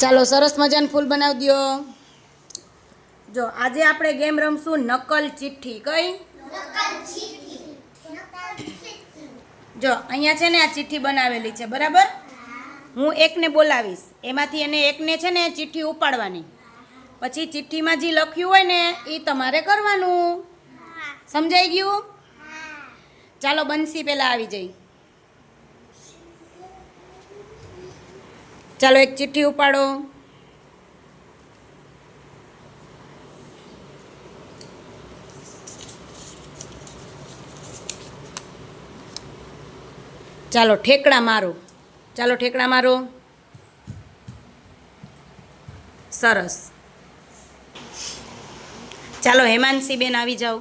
ચાલો, સરસ મજાનું ફૂલ બનાવી દો જો, આજે આપણે ગેમ રમશું નકલ ચિઠ્ઠી. કઈ? જો, અહીંયા છે ને આ ચિઠ્ઠી બનાવેલી છે, બરાબર? હું એકને બોલાવીશ. એમાંથી એને એકને છે ને ચિઠ્ઠી ઉપાડવાની. પછી ચિઠ્ઠીમાં જે લખ્યું હોય ને એ તમારે કરવાનું. સમજાઈ ગયું? ચાલો, બંસી પહેલાં આવી જઈ. ચાલો એક ચિઠ્ઠી ઉપાડો. ચાલો ઠેકડા મારો. ચાલો ઠેકડા મારો. સરસ. ચાલો હેમાંશી બેન આવી જાઓ.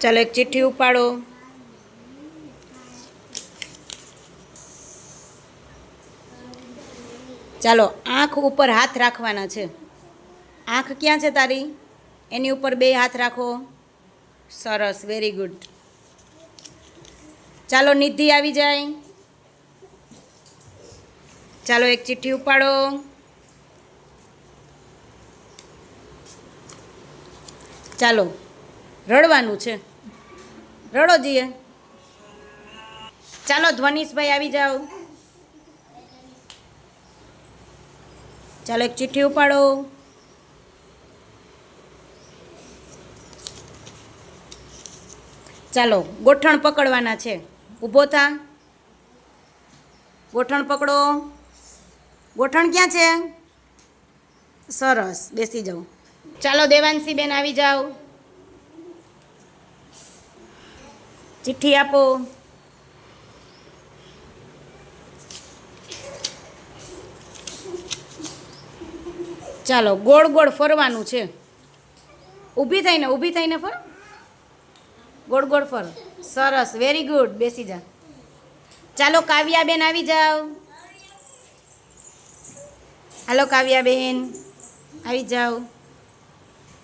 ચાલો એક ચિઠ્ઠી ઉપાડો. ચાલો, આંખ ઉપર હાથ રાખવાના છે. આંખ ક્યાં છે તારી? એની ઉપર બે હાથ રાખો. સરસ વેરી ગુડ ચાલો, નિધિ આવી જાય. ચાલો, એક ચિઠ્ઠી ઉપાડો. ચાલો, રડવાનું છે. રડો જઈએ ચાલો, ધ્વનિશભાઈ આવી જાઓ. ચાલો એક ચિઠ્ઠી ઉપાડો. ચાલો, ગોઠણ પકડવાના છે. ઊભો થા. ગોઠણ પકડો. ગોઠણ ક્યાં છે? સરસ, બેસી જાઓ. ચાલો દેવાંશી બેન આવી જાઓ. ચિઠ્ઠી આપો. ચાલો, ગોળ ગોળ ફરવાનું છે. ઊભી થઈને ઊભી થઈને ફર. ગોળ ગોળ ફર. સરસ વેરી ગુડ બેસી જા. ચાલો, કાવ્યાબેન આવી જાઓ. હાલો, કાવ્યાબેન. આવી જાઓ.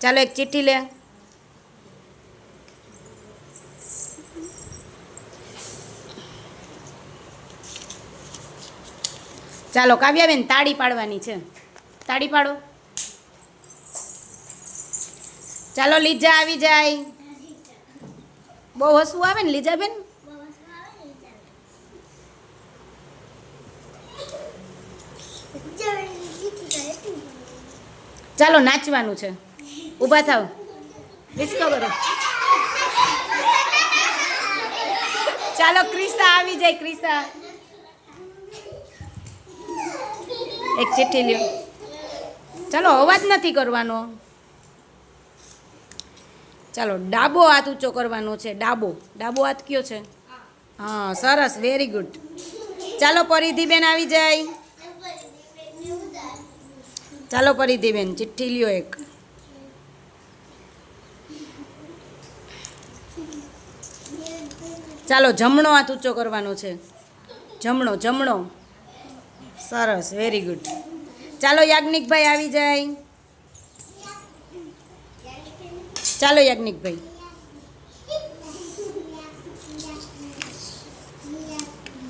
ચાલો, એક ચિઠ્ઠી લે. ચાલો, કાવ્યાબેન તાળી પાડવાની છે. તાળી પાડો. ચાલો, લીજા આવી જાય. બહુ હસવું આવે ને, લીજાબેન? ચાલો, નાચવાનું છે. ઊભા થાવ. ડિસ્કવર ચાલો, ક્રિસા આવી જાય, ક્રિસા. એક ચિઠ્ઠી લ્યો. ચાલો, અવાજ નથી કરવાનો. ચાલો, ડાબો હાથ ઊંચો કરવાનો છે. ડાબો. ડાબો હાથ કયો છે? હા, સરસ. વેરી ગુડ ચાલો, પરિધિબેન આવી જાય. ચાલો, પરિધિબેન, ચિઠ્ઠી લ્યો એક. ચાલો, જમણો હાથ ઊંચો કરવાનો છે. જમણો જમણો. સરસ. વેરી ગુડ ચાલો, યાજ્ઞિકભાઈ આવી જાય. ચાલો યાજ્ઞિકભાઈ.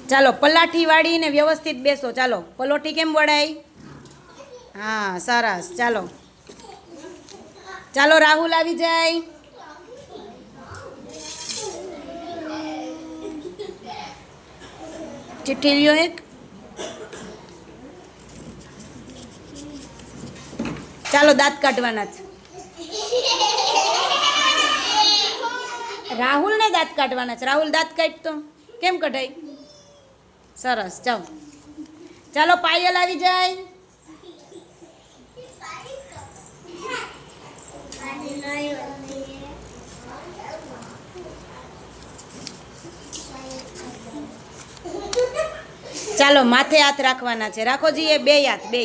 ચાલો પલાઠી વાળીને વ્યવસ્થિત બેસો. ચાલો પલોઠી કેમ વળાય? હા, સરસ. ચાલો. ચાલો, રાહુલ આવી જાય. ચિઠ્ઠી લ્યો એક. ચાલો, દાંત કાઢવાના છે. રાહુલને દાંત કાઢવાના છે. રાહુલ દાંત કાઢતો? કેમ કઢાય? સરસ ચાલો ચાલો, પાયલ આવી જાય. ચાલો, માથે હાથ રાખવાના છે. રાખો જઈએ બે હાથ, બે.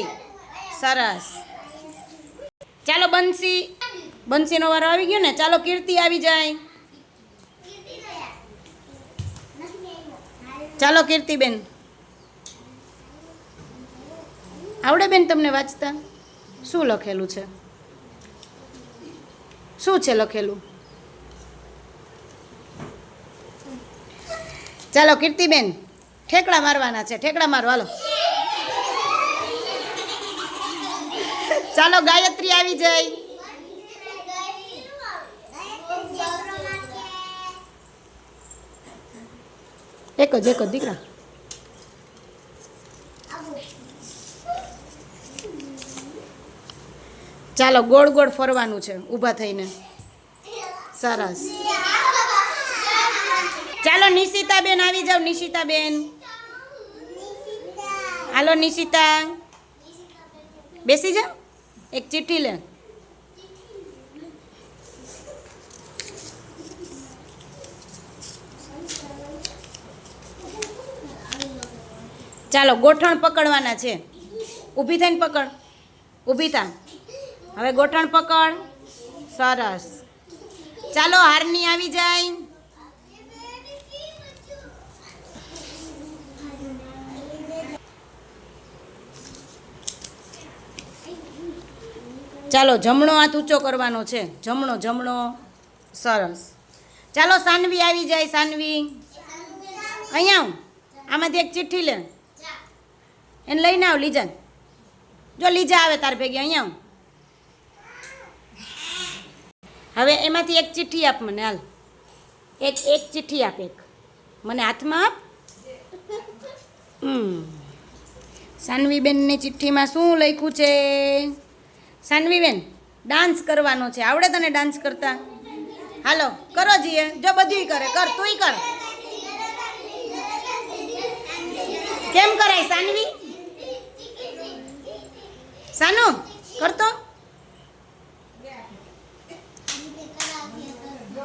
સરસ. ચાલો, બંસી. બંસીનો વારો આવી ગયો ને? ચાલો, કીર્તિ આવી જાય. ચાલો કીર્તિબેન. આવડે બેન તમને વાંચતા? શું લખેલું છે? શું છે લખેલું? ચાલો કીર્તિબેન, ઠેકડા મારવાના છે, ઠેકડા મારો, હાલો. ચાલો ગાયત્રી આવી જાય. એક જ એક જ, દીકરા. ચાલો, ગોળ ગોળ ફરવાનું છે, ઊભા થઈને. સરસ. ચાલો, નિશિતાબેન, આવી જાવ નિશિતાબેન. હાલો, નિશિતા. બેસી જાઓ. એક ચિઠ્ઠી લે. ચાલો, ગોઠણ પકડવાના છે. ઊભી થઈને પકડ. ઊભી થા. હવે ગોઠણ પકડ. સરસ. ચાલો, હારની આવી જાય. ચાલો, જમણો હાથ ઊંચો કરવાનો છે. જમણો જમણો. સરસ. ચાલો, સાનવી આવી જાય, સાનવી. અહીંયા આમાંથી એક ચિઠ્ઠી લે. એને લઈને આવ લીજા જો લીજા આવે તાર ભેગી, અહીંયા હું હવે એમાંથી એક ચિઠ્ઠી આપ મને, હાલ. એક એક ચિઠ્ઠી આપ એક. મને હાથમાં આપ? સાનવીબેનની ચિઠ્ઠીમાં શું લખ્યું છે? સાનવીબેન, ડાન્સ કરવાનો છે. આવડે તને ડાન્સ કરતા? હાલો, કરો જીએ. જો બધુંય કરે. કર, તુંય કર. કેમ કરાય સાનવી? સાનુ કરતો